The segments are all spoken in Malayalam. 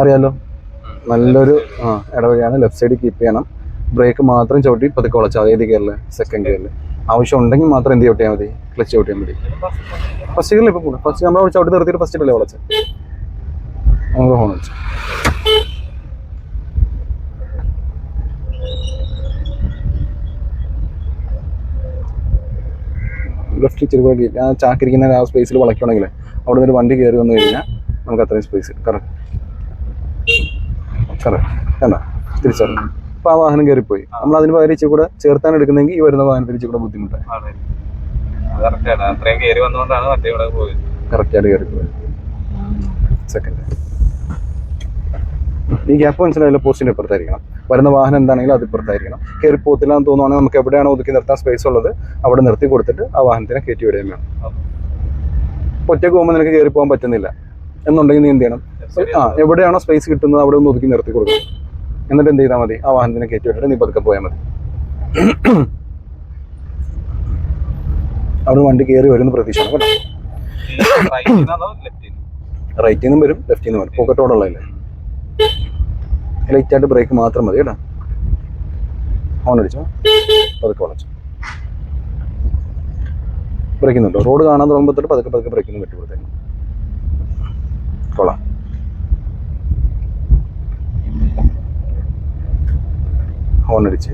അറിയാലോ? നല്ലൊരു ആ ഇടവഴിയാണ് ലെഫ്റ്റ് സൈഡ് കീപ്പ് ചെയ്യണം. ബ്രേക്ക് മാത്രം ചവിട്ടി പതുക്കെ വളച്ചാൽ ഏത് ഗിയറിൽ സെക്കൻഡ് ഗിയറിൽ ആവശ്യം ഉണ്ടെങ്കിൽ മാത്രം എന്ത് ചവിട്ടിയാൽ മതി? ക്ലച്ച് ചവിട്ടിയാൽ മതി. ഫസ്റ്റ് ഗിയറിൽ ഇപ്പോൾ കൂടെ. ഫസ്റ്റ് നമ്മൾ ചവിട്ടി നിർത്തിയിട്ട് ഫസ്റ്റ് ഇട്ടല്ലേ വളച്ച്? നമുക്ക് ഹോൺ വെച്ചു ലെഫ്റ്റ് കൂടി ആ ചാക്കിരിക്കുന്ന ആ സ്പേസിൽ വളയ്ക്കണമെങ്കിൽ അവിടെ നിന്ന് ഒരു വണ്ടി കയറി വന്നു കഴിഞ്ഞാൽ നമുക്ക് അത്രയും സ്പേസ് കറക്റ്റ് കറക്റ്റ് വേണ്ട തിരിച്ചറിഞ്ഞു അപ്പോൾ ആ വാഹനം കയറിപ്പോയി. നമ്മൾ അതിന് പകരം ഇച്ചിരി കൂടെ ചേർത്താൻ എടുക്കുന്നെങ്കിൽ ഈ വരുന്ന വാഹനത്തിന് ഇച്ചിരി കൂടെ കയറി ഇവിടെ പോയത്. സെക്കൻഡ് ഈ ഗ്യാപ്പ് മനസ്സിലായാലും പോസ്റ്റിന്റെ ഇപ്പുറത്തായിരിക്കണം. വരുന്ന വാഹനം എന്താണെങ്കിലും അത് ഇപ്പുറത്തായിരിക്കണം. കയറി പോകത്തില്ല എന്ന് തോന്നുവാണെങ്കിൽ നമുക്ക് എവിടെയാണോ ഒതുക്കി നിർത്താൻ സ്പേസ് ഉള്ളത് അവിടെ നിർത്തി കൊടുത്തിട്ട് ആ വാഹനത്തിനെ കയറ്റി വിടുകയും വേണം. ഒറ്റയ്ക്ക് പോകുമ്പോൾ നിനക്ക് കയറി പോകാൻ പറ്റുന്നില്ല. എന്നുണ്ടെങ്കിൽ നീ എന്ത് ചെയ്യണം? എവിടെയാണോ സ്പേസ് കിട്ടുന്നത് അവിടെ ഒന്ന് ഒതുക്കി നിർത്തി കൊടുക്കും. എന്നിട്ട് എന്ത് ചെയ്താൽ മതി? ആ വാഹനത്തിനെ കയറ്റി വിട്ടിട്ട് നീ പതുക്കെ പോയാൽ മതി. അവിടെ വണ്ടി കയറി വരുന്ന പ്രതീക്ഷയാണ് കേട്ടോ. റൈറ്റിൽ നിന്നോ വരും ലെഫ്റ്റിൽ നിന്നും വരും. പോക്കറ്റോടുള്ളതല്ലേ ലൈറ്റ് ആയിട്ട് ബ്രേക്ക് മാത്രം മതി കേട്ടോ. ഹോൺ അടിച്ചോ? പതുക്കെ വളച്ചു ബ്രേക്കുന്നുണ്ടോ റോഡ് കാണാൻ തുടങ്ങുമ്പോൾ പതുക്കെ പതുക്കെ ബ്രേക്കിന്ന് വെട്ടി കൊടുത്തേക്കും. കൊള്ളാം. ഹോൺ അടിച്ച്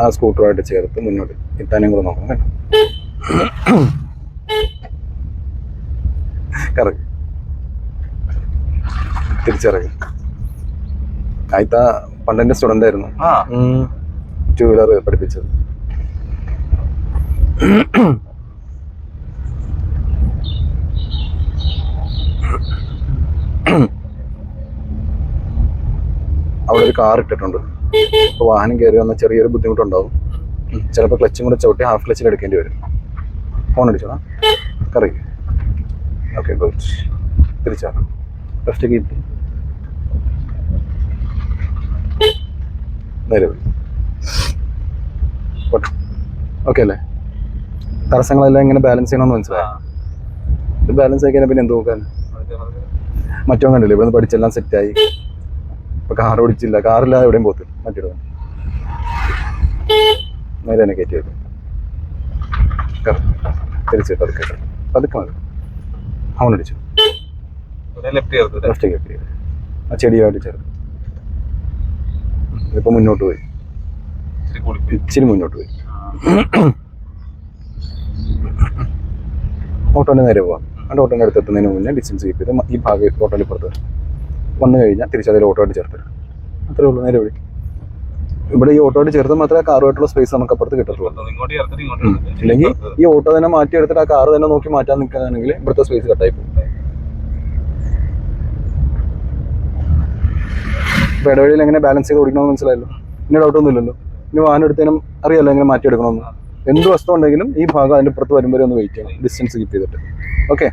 ആ സ്കൂട്ടറുമായിട്ട് ചേർത്ത് മുന്നോട്ട് എത്താനും കൂടെ നോക്കണം കേട്ടോ. കറക്റ്റ് തിരിച്ചിറങ്ങി. ആയിത്ത പണ്ടെന്റെ സ്റ്റുഡന്റ് ആയിരുന്നു. ടൂ വീലർ പഠിപ്പിച്ചത്. അവിടെ ഒരു കാർ ഇട്ടിട്ടുണ്ട്. അപ്പോൾ വാഹനം കയറി വന്ന ചെറിയൊരു ബുദ്ധിമുട്ടുണ്ടാവും. ചിലപ്പോൾ ക്ലച്ചും കൂടെ ചവിട്ടി ഹാഫ് ക്ലച്ചിൽ എടുക്കേണ്ടി വരും. ഫോൺ അടിച്ചോടാ കറി. ഓക്കെ ഗുഡ് തിരിച്ചാണ് ലെഫ്റ്റ് കീപ്പ് നേരെ ഓക്കെ അല്ലേ? തടസ്സങ്ങളെല്ലാം ഇങ്ങനെ ബാലൻസ് ചെയ്യണമെന്ന് മനസ്സിലായി? ബാലൻസ് ആക്കിയാൽ പിന്നെ എന്ത് നോക്കാൻ മറ്റോ കണ്ടില്ലേ നിന്ന് പഠിച്ചെല്ലാം സെറ്റായി ഇപ്പൊ കാർ ഓടിച്ചില്ല. കാറില്ലാതെ എവിടെയും പോകത്തില്ല. മറ്റേ നേരെ തന്നെ കയറ്റി വെക്കും. തിരിച്ച് പതുക്കെ പതുക്കെ മതി. അവൻ അടിച്ചു. ലെഫ്റ്റ് കയറ്റി ആ ചെടിയായിട്ട് ചേർത്ത്. ഇതിപ്പോ മുന്നോട്ട് പോയി. ഇച്ചിരി മുന്നോട്ട് പോയി. ഓട്ടോന്റെ നേരെ പോവാം. അവിടെ ഓട്ടോന്റെ അടുത്ത് എത്തുന്നതിന് മുന്നേ ഡിസ്റ്റൻസ് കീപ്പ് ചെയ്ത് ഈ ഭാഗം ഓട്ടോയിൽ പുറത്ത് വരും. വന്നു കഴിഞ്ഞാൽ തിരിച്ചതിൽ ഓട്ടോയായിട്ട് ചേർത്ത് വരും അത്രേ ഉള്ളൂ നേരെ വഴി ഇവിടെ ഈ ഓട്ടോയായിട്ട് ചേർത്ത് മാത്രമേ കാറുമായിട്ടുള്ള സ്പേസ് നമുക്ക് അപ്പുറത്ത് കിട്ടത്തുള്ളൂ. അല്ലെങ്കിൽ ഈ ഓട്ടോ തന്നെ മാറ്റി എടുത്തിട്ട് ആ കാറ് തന്നെ നോക്കി മാറ്റാൻ നിൽക്കുകയാണെങ്കിൽ ഇവിടുത്തെ സ്പേസ് കട്ടായി പോകും. ഇപ്പൊ ഇടവഴിയിൽ എങ്ങനെ ബാലൻസ് ചെയ്ത് ഓടിക്കണമെന്ന് മനസ്സിലായല്ലോ? ഇനി ഡൗട്ടൊന്നും ഇല്ലല്ലോ. ഇനി വാഹനം എടുത്തതിനും അറിയാലോ എങ്ങനെ മാറ്റി എടുക്കണമെന്ന്. എന്ത് വസ്തു ഉണ്ടെങ്കിലും ഈ ഭാഗം അതിന്റെ പുറത്ത് വരുമ്പോൾ ഒന്ന് വെയിറ്റ് ചെയ്യണം. ഡിസ്റ്റൻസ് കീപ്പ് ചെയ്തിട്ട്. ഓക്കെ